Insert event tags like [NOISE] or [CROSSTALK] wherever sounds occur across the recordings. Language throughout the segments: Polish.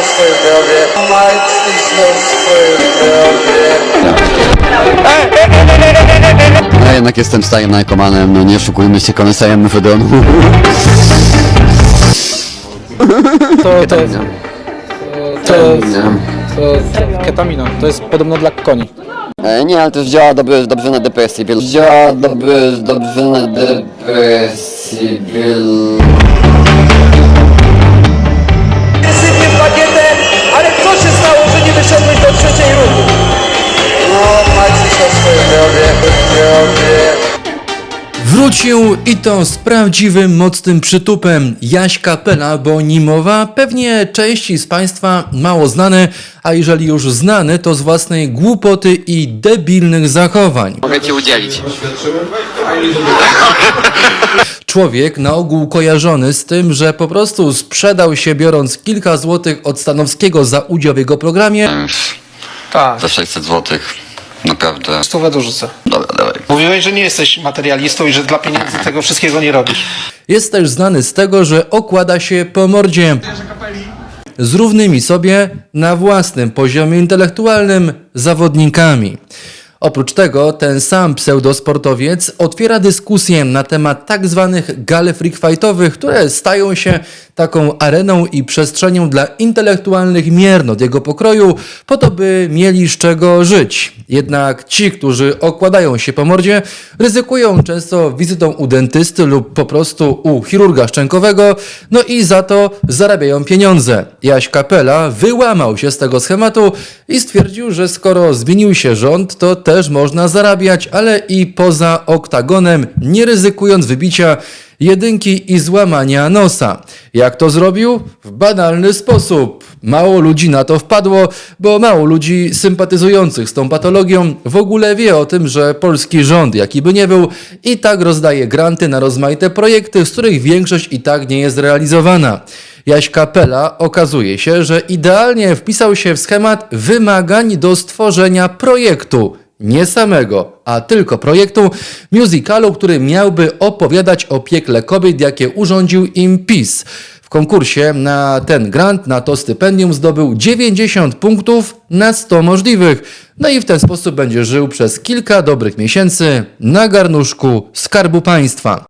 o swojej zdrowie. Martw się o swoje zdrowie. No jednak jestem starym narkomanem, no nie oszukujmy się koneserem mefedronu. To, to, jest, to, jest, to ketamina. To jest podobno dla koni. E, nie, ale to już działa dobrze, dobrze na depresję. Wiel... Działa dobrze, dobrze na depresję. Stało, że nie wyszedłeś do trzeciej rundy? No, martw się o swoje zdrowie. Wrócił i to z prawdziwym mocnym przytupem Jaś Kapela, bo Nimowa pewnie części z Państwa mało znany, a jeżeli już znany, to z własnej głupoty i debilnych zachowań. Mogę Ci udzielić. Człowiek na ogół kojarzony z tym, że po prostu sprzedał się biorąc kilka złotych od Stanowskiego za udział w jego programie, Tak, Za 600 zł. Naprawdę. stówę dorzucę. Dobra, dawaj. Mówiłeś, że nie jesteś materialistą i że dla pieniędzy tego wszystkiego nie robisz. Jest też znany z tego, że okłada się po mordzie z równymi sobie na własnym poziomie intelektualnym zawodnikami. Oprócz tego ten sam pseudosportowiec otwiera dyskusję na temat tak zwanych gal freak fightowych, które stają się taką areną i przestrzenią dla intelektualnych miernot jego pokroju, po to by mieli z czego żyć. Jednak ci, którzy okładają się po mordzie, ryzykują często wizytą u dentysty lub po prostu u chirurga szczękowego, no i za to zarabiają pieniądze. Jaś Kapela wyłamał się z tego schematu i stwierdził, że skoro zmienił się rząd, to też można zarabiać, ale i poza oktagonem, nie ryzykując wybicia jedynki i złamania nosa. Jak to zrobił? W banalny sposób. Mało ludzi na to wpadło, bo mało ludzi sympatyzujących z tą patologią w ogóle wie o tym, że polski rząd, jaki by nie był, i tak rozdaje granty na rozmaite projekty, z których większość i tak nie jest realizowana. Jaś Kapela okazuje się, że idealnie wpisał się w schemat wymagań do stworzenia projektu nie samego, a tylko projektu musicalu, który miałby opowiadać o piekle kobiet, jakie urządził im PiS. W konkursie na ten grant, na to stypendium zdobył 90 punktów na 100 możliwych. No i w ten sposób będzie żył przez kilka dobrych miesięcy na garnuszku Skarbu Państwa.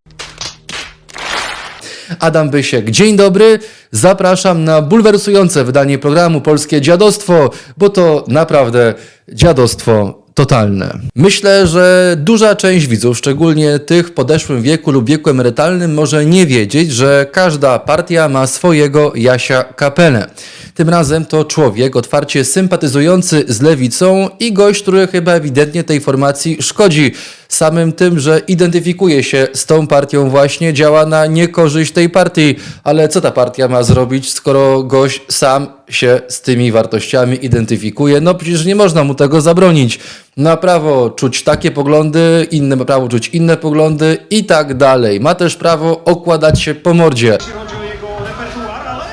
Adam Bysiek, dzień dobry. Zapraszam na bulwersujące wydanie programu Polskie Dziadostwo, bo to naprawdę dziadostwo totalne. Myślę, że duża część widzów, szczególnie tych w podeszłym wieku lub wieku emerytalnym, może nie wiedzieć, że każda partia ma swojego Jasia Kapelę. Tym razem to człowiek otwarcie sympatyzujący z lewicą i gość, który chyba ewidentnie tej formacji szkodzi. Samym tym, że identyfikuje się z tą partią właśnie, działa na niekorzyść tej partii. Ale co ta partia ma zrobić, skoro gość sam się z tymi wartościami identyfikuje? No przecież nie można mu tego zabronić. Ma prawo czuć takie poglądy, inne ma prawo czuć inne poglądy i tak dalej. Ma też prawo okładać się po mordzie. chodzi o jego repertuar, ale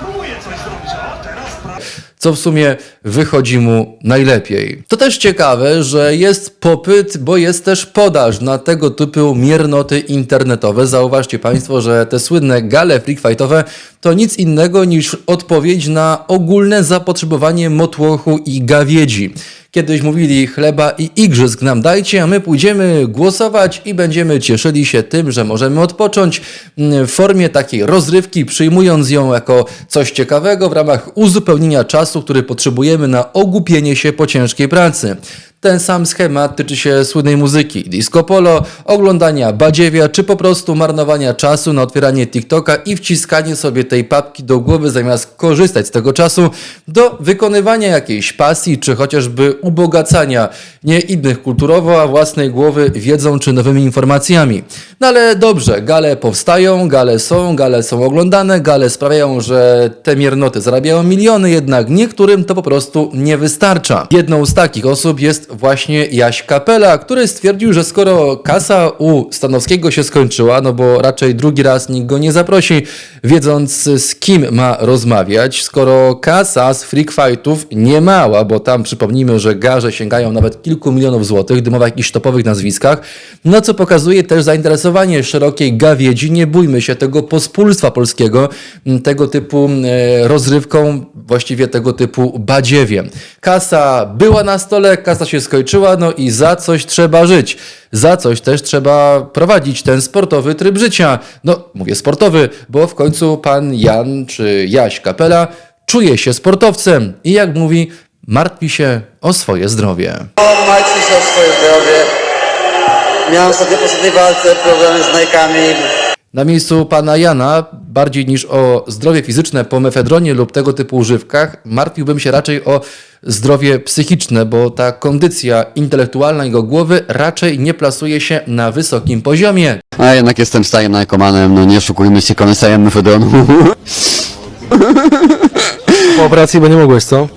próbuje coś zrobić. O, teraz co w sumie wychodzi mu najlepiej. To też ciekawe, że jest popyt, bo jest też podaż na tego typu miernoty internetowe. Zauważcie Państwo, że te słynne gale freakfightowe to nic innego niż odpowiedź na ogólne zapotrzebowanie motłochu i gawiedzi. Kiedyś mówili chleba i igrzysk nam dajcie, a my pójdziemy głosować i będziemy cieszyli się tym, że możemy odpocząć mm, w formie takiej rozrywki, przyjmując ją jako coś ciekawego w ramach uzupełnienia czasu, który potrzebujemy na ogłupienie się po ciężkiej pracy. Ten sam schemat tyczy się słynnej muzyki, disco polo, oglądania badziewia, czy po prostu marnowania czasu na otwieranie TikToka i wciskanie sobie tej papki do głowy zamiast korzystać z tego czasu do wykonywania jakiejś pasji, czy chociażby ubogacania nie innych kulturowo, a własnej głowy wiedzą czy nowymi informacjami. No ale dobrze, gale powstają, gale są, gale są oglądane, gale sprawiają, że te miernoty zarabiają miliony, jednak niektórym to po prostu nie wystarcza. Jedną z takich osób jest właśnie Jaś Kapela, który stwierdził, że skoro kasa u Stanowskiego się skończyła, no bo raczej drugi raz nikt go nie zaprosi, wiedząc z kim ma rozmawiać, skoro kasa z freak fightów nie mała, bo tam przypomnijmy, że garze sięgają nawet kilku milionów złotych, gdy mowa o jakichś topowych nazwiskach, no co pokazuje też zainteresowanie szerokiej gawiedzi, nie bójmy się tego pospólstwa polskiego, tego typu e, rozrywką, właściwie tego typu badziewiem. Kasa była na stole, kasa się skończyła, no i za coś trzeba żyć. Za coś też trzeba prowadzić ten sportowy tryb życia. No, mówię sportowy, bo w końcu pan Jan czy Jaś Kapela czuje się sportowcem i jak mówi, martwi się o swoje zdrowie. O, martwi się o swoje zdrowie. Miałem ostatnio po tej walce problemy z najkami. Na miejscu pana Jana, bardziej niż o zdrowie fizyczne po mefedronie lub tego typu używkach, martwiłbym się raczej o zdrowie psychiczne, bo ta kondycja intelektualna jego głowy raczej nie plasuje się na wysokim poziomie. A jednak jestem starym narkomanem, no nie oszukujmy się komisarem mefedronu. [LAUGHS] Po operacji by nie mogłeś, co?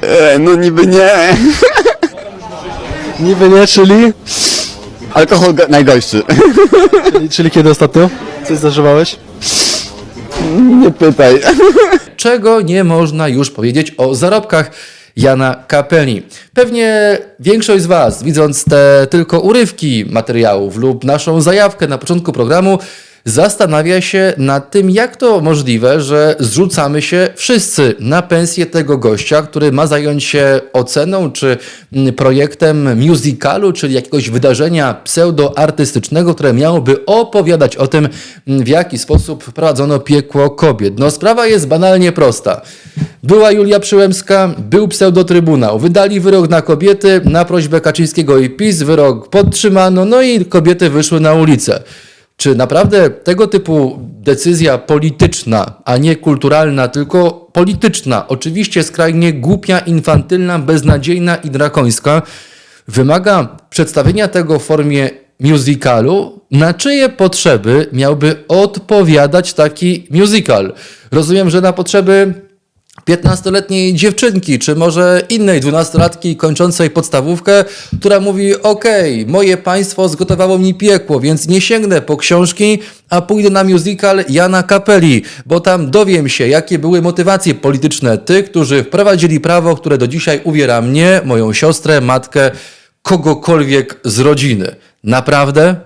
E, no niby nie. [LAUGHS] Niby nie, czyli? Alkohol ga- najgorszy. Czyli, czyli kiedy ostatnio? Coś zażywałeś? [LAUGHS] Nie pytaj. [LAUGHS] czego nie można już powiedzieć o zarobkach Jana Kapeli. Pewnie większość z Was, widząc te tylko urywki materiałów lub naszą zajawkę na początku programu, zastanawia się nad tym, jak to możliwe, że zrzucamy się wszyscy na pensję tego gościa, który ma zająć się oceną czy mm, projektem musicalu, czyli jakiegoś wydarzenia pseudoartystycznego, które miałoby opowiadać o tym, mm, w jaki sposób wprowadzono piekło kobiet. No sprawa jest banalnie prosta. Była Julia Przyłębska, był pseudotrybunał. Wydali wyrok na kobiety na prośbę Kaczyńskiego i PiS. Wyrok podtrzymano, no i kobiety wyszły na ulicę. Czy naprawdę tego typu decyzja polityczna, a nie kulturalna, tylko polityczna, oczywiście skrajnie głupia, infantylna, beznadziejna i drakońska, wymaga przedstawienia tego w formie musicalu, na czyje potrzeby miałby odpowiadać taki musical? Rozumiem, że na potrzeby 15-letniej dziewczynki, czy może innej 12-latki kończącej podstawówkę, która mówi: Okej, moje państwo zgotowało mi piekło, więc nie sięgnę po książki, a pójdę na musical Jana Kapeli, bo tam dowiem się, jakie były motywacje polityczne tych, którzy wprowadzili prawo, które do dzisiaj uwiera mnie, moją siostrę, matkę, kogokolwiek z rodziny. Naprawdę?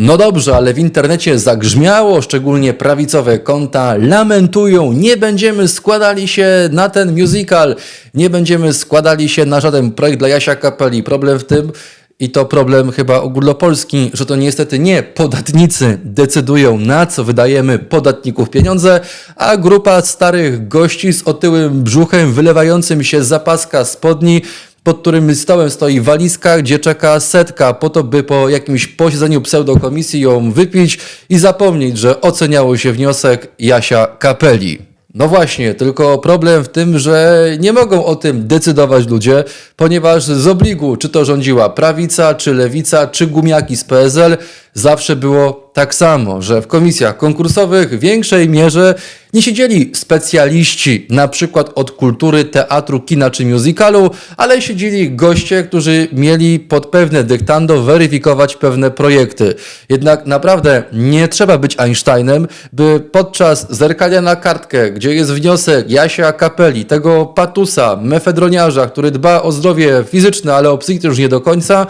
No dobrze, ale w internecie zagrzmiało, szczególnie prawicowe konta lamentują, nie będziemy składali się na ten musical, nie będziemy składali się na żaden projekt dla Jasia Kapeli. Problem w tym, i to problem chyba ogólnopolski, że to niestety nie podatnicy decydują na co wydajemy podatników pieniądze, a grupa starych gości z otyłym brzuchem wylewającym się zapaska spodni pod którym stołem stoi walizka, gdzie czeka setka, po to, by po jakimś posiedzeniu pseudokomisji ją wypić i zapomnieć, że oceniało się wniosek Jasia Kapeli. No właśnie, tylko problem w tym, że nie mogą o tym decydować ludzie, ponieważ z obligu, czy to rządziła prawica, czy lewica, czy gumiaki z PSL, zawsze było tak samo, że w komisjach konkursowych w większej mierze nie siedzieli specjaliści, na przykład od kultury, teatru, kina czy musicalu, ale siedzieli goście, którzy mieli pod pewne dyktando weryfikować pewne projekty. Jednak naprawdę nie trzeba być Einsteinem, by podczas zerkania na kartkę, gdzie jest wniosek Jasia Kapeli, tego patusa, mefedroniarza, który dba o zdrowie fizyczne, ale o psychiczne już nie do końca,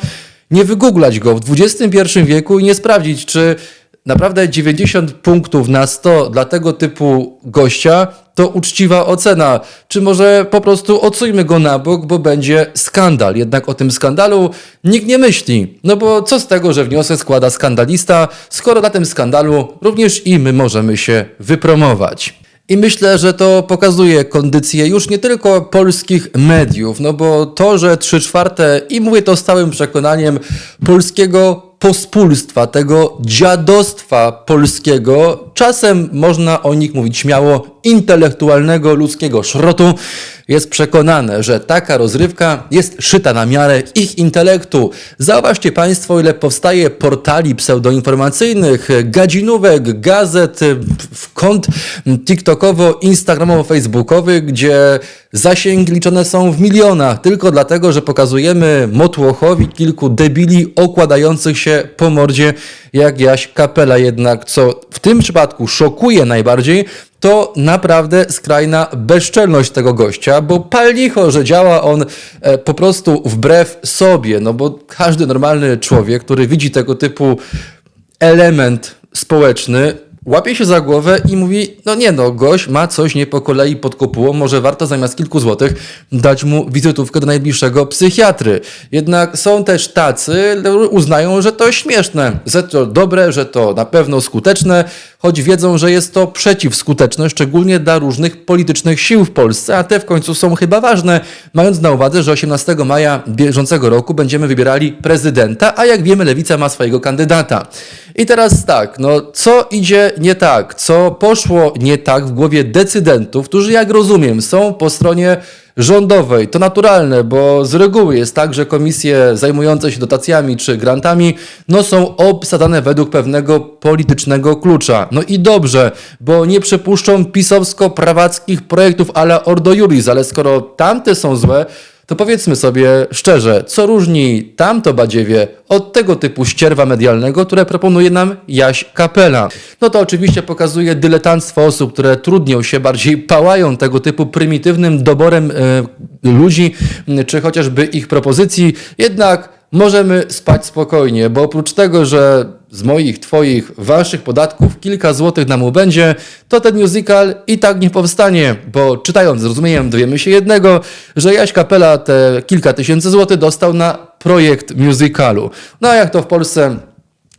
nie wygooglać go w XXI wieku i nie sprawdzić, czy naprawdę 90 punktów na 100 dla tego typu gościa to uczciwa ocena. Czy może po prostu odsujmy go na bok, bo będzie skandal. Jednak o tym skandalu nikt nie myśli. No bo co z tego, że wniosek składa skandalista, skoro na tym skandalu również i my możemy się wypromować. I myślę, że to pokazuje kondycję już nie tylko polskich mediów, no bo to, że 3 czwarte, i mówię to z całym przekonaniem, polskiego pospólstwa, tego dziadostwa polskiego, czasem można o nich mówić śmiało, intelektualnego ludzkiego szrotu, jest przekonane, że taka rozrywka jest szyta na miarę ich intelektu. Zauważcie Państwo, ile powstaje portali pseudoinformacyjnych, gadzinówek, gazet, kont TikTokowo-Instagramowo-Facebookowych, gdzie zasięgi liczone są w milionach, tylko dlatego, że pokazujemy motłochowi kilku debili okładających się po mordzie jak Jaś Kapela. Jednak co w tym przypadku szokuje najbardziej, to naprawdę skrajna bezczelność tego gościa, bo pal licho, że działa on e, po prostu wbrew sobie, no bo każdy normalny człowiek, który widzi tego typu element społeczny, łapie się za głowę i mówi, no nie no, gość ma coś nie po kolei pod kopułą, może warto zamiast kilku złotych dać mu wizytówkę do najbliższego psychiatry. Jednak są też tacy, uznają, że to śmieszne, że to dobre, że to na pewno skuteczne, choć wiedzą, że jest to przeciwskuteczne, szczególnie dla różnych politycznych sił w Polsce, a te w końcu są chyba ważne, mając na uwadze, że 18 maja bieżącego roku będziemy wybierali prezydenta, a jak wiemy, lewica ma swojego kandydata. I teraz tak, no co idzie nie tak, co poszło nie tak w głowie decydentów, którzy jak rozumiem są po stronie rządowej. To naturalne, bo z reguły jest tak, że komisje zajmujące się dotacjami czy grantami no są obsadzane według pewnego politycznego klucza. No i dobrze, bo nie przepuszczą pisowsko-prawackich projektów ala Ordo Juris, ale skoro tamte są złe, to powiedzmy sobie szczerze, co różni tamto badziewie od tego typu ścierwa medialnego, które proponuje nam Jaś Kapela. No to oczywiście pokazuje dyletanctwo osób, które trudnią się, bardziej pałają tego typu prymitywnym doborem e, ludzi, m, czy chociażby ich propozycji. Jednak możemy spać spokojnie, bo oprócz tego, że z moich, twoich, waszych podatków kilka złotych nam ubędzie, to ten musical i tak nie powstanie, bo czytając zrozumiem, dowiemy się jednego, że Jaś Kapela te kilka tysięcy złotych dostał na projekt musicalu. No a jak to w Polsce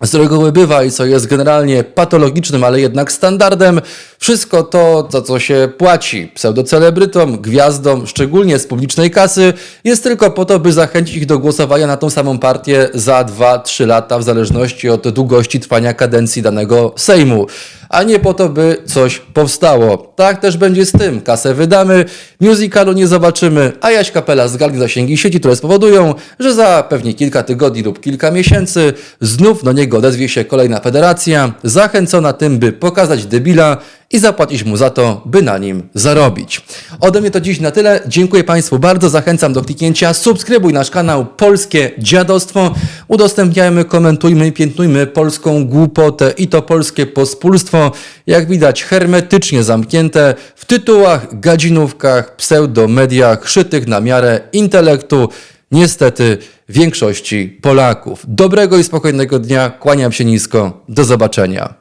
z reguły bywa i co jest generalnie patologicznym, ale jednak standardem, wszystko to, za co się płaci. Pseudocelebrytom, gwiazdom, szczególnie z publicznej kasy, jest tylko po to, by zachęcić ich do głosowania na tą samą partię za 2-3 lata, w zależności od długości trwania kadencji danego Sejmu, a nie po to, by coś powstało. Tak też będzie z tym. Kasę wydamy, musicalu nie zobaczymy, a Jaś Kapela zgarnie zasięgi sieci, które spowodują, że za pewnie kilka tygodni lub kilka miesięcy znów do niego odezwie się kolejna federacja, zachęcona tym, by pokazać debila i zapłacić mu za to, by na nim zarobić. Ode mnie to dziś na tyle. Dziękuję Państwu bardzo. Zachęcam do kliknięcia. Subskrybuj nasz kanał Polskie Dziadostwo. Udostępniajmy, komentujmy piętnujmy polską głupotę i to polskie pospólstwo. Jak widać, hermetycznie zamknięte w tytułach, gadzinówkach, pseudomediach szytych na miarę intelektu. Niestety większości Polaków. Dobrego i spokojnego dnia. Kłaniam się nisko. Do zobaczenia.